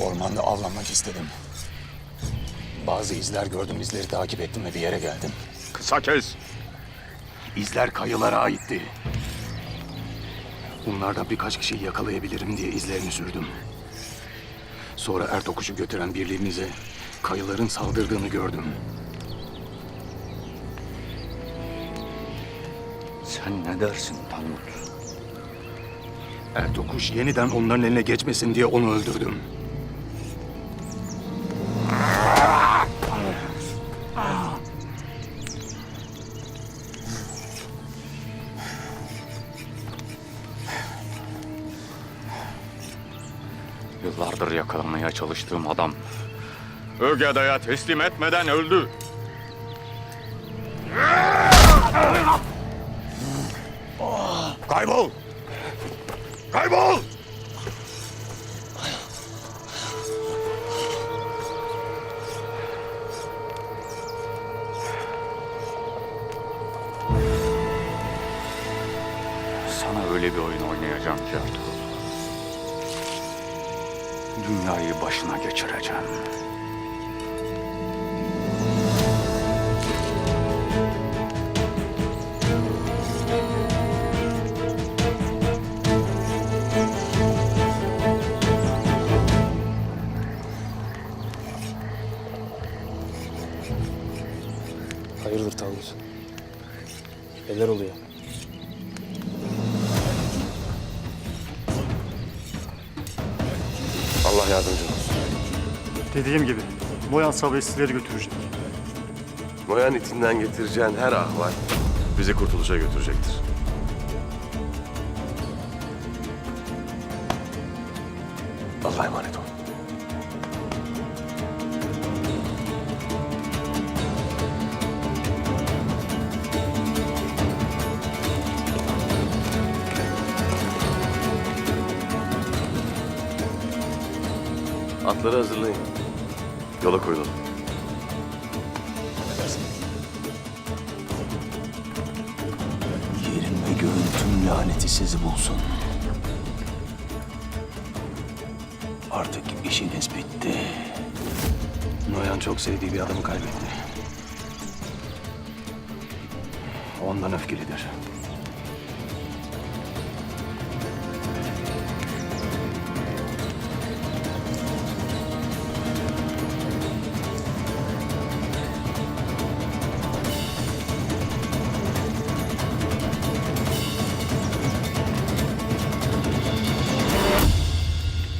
Ormanda avlanmak istedim. Bazı izler gördüm, izleri takip ettim ve bir yere geldim. Kısa kes. İzler kayılara aitti. Bunlardan birkaç kişiyi yakalayabilirim diye izlerini sürdüm. Sonra Ertokuş'u götüren birliğimize kayıların saldırdığını gördüm. Sen ne dersin Talmud? Ertokuş yeniden onların eline geçmesin diye onu öldürdüm. Yıllardır yakalamaya çalıştığım adam Ögede'ye teslim etmeden öldü. Kaybol! Kaybol! Sana öyle bir oyun oynayacağım ki Ertuğrul. Dünyayı başına geçireceğim. Hayırdır Tanrı? Neler oluyor? Allah yardımcın olsun. Dediğim gibi Moyan sizleri götürecek. Noyan itinden getireceğin her ahval bizi kurtuluşa götürecektir. Allah'a emanet ol. Atları hazırlayın. Yola koyulalım. Yerin ve göğün tüm laneti sizi bulsun. Artık işiniz bitti. Noyan çok sevdiği bir adamı kaybetti. Ondan öfkelidir.